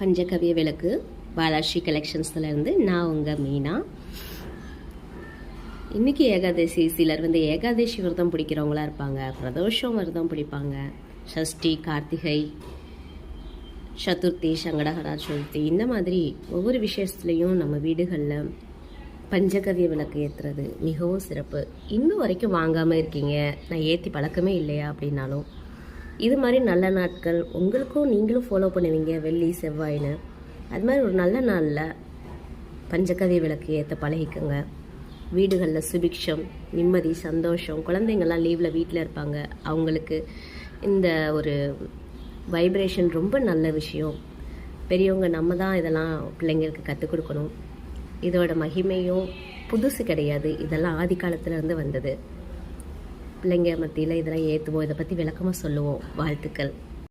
பஞ்சகவிய விளக்கு பாலாஸ்ரீ கலெக்ஷன்ஸ்லேருந்து நான் உங்கள் மீனா. இன்றைக்கி ஏகாதசி சிலர் வந்து ஏகாதசி விரதம் பிடிக்கிறவங்களா இருப்பாங்க பிரதோஷம் விரதம் பிடிப்பாங்க. சஷ்டி கார்த்திகை சதுர்த்தி சங்கடகரா சதுர்த்தி இந்த மாதிரி ஒவ்வொரு விஷயத்துலேயும் நம்ம வீடுகளில் பஞ்சகவிய விளக்கு ஏற்றுறது மிகவும் சிறப்பு. இன்னும் வரைக்கும் வாங்காமல் இருக்கீங்க நான் ஏற்றி பழக்கமே இல்லையா அப்படின்னாலும். இது மாதிரி நல்ல நாட்கள் உங்களுக்கும் நீங்களும் ஃபாலோ பண்ணுவீங்க. வெள்ளி செவ்வாய்னு அது மாதிரி ஒரு நல்ல நாளில் பஞ்சகவிய விளக்கு ஏற்ற பழகிக்கோங்க. வீடுகளில் சுபிக்ஷம் நிம்மதி சந்தோஷம் குழந்தைங்கள்லாம் லீவில் வீட்டில் இருப்பாங்க. அவங்களுக்கு இந்த ஒரு வைப்ரேஷன் ரொம்ப நல்ல விஷயம். பெரியவங்க நம்ம தான் இதெல்லாம் பிள்ளைங்களுக்கு கற்றுக் கொடுக்கணும். இதோட மகிமையும் புதுசு கிடையாது. இதெல்லாம் ஆதி காலத்துலேருந்து வந்தது. பிள்ளைங்க மத்தியில் இதெல்லாம் ஏற்றுவோம் இதை பற்றி விளக்கமாக சொல்லுவோம். வாழ்த்துக்கள்.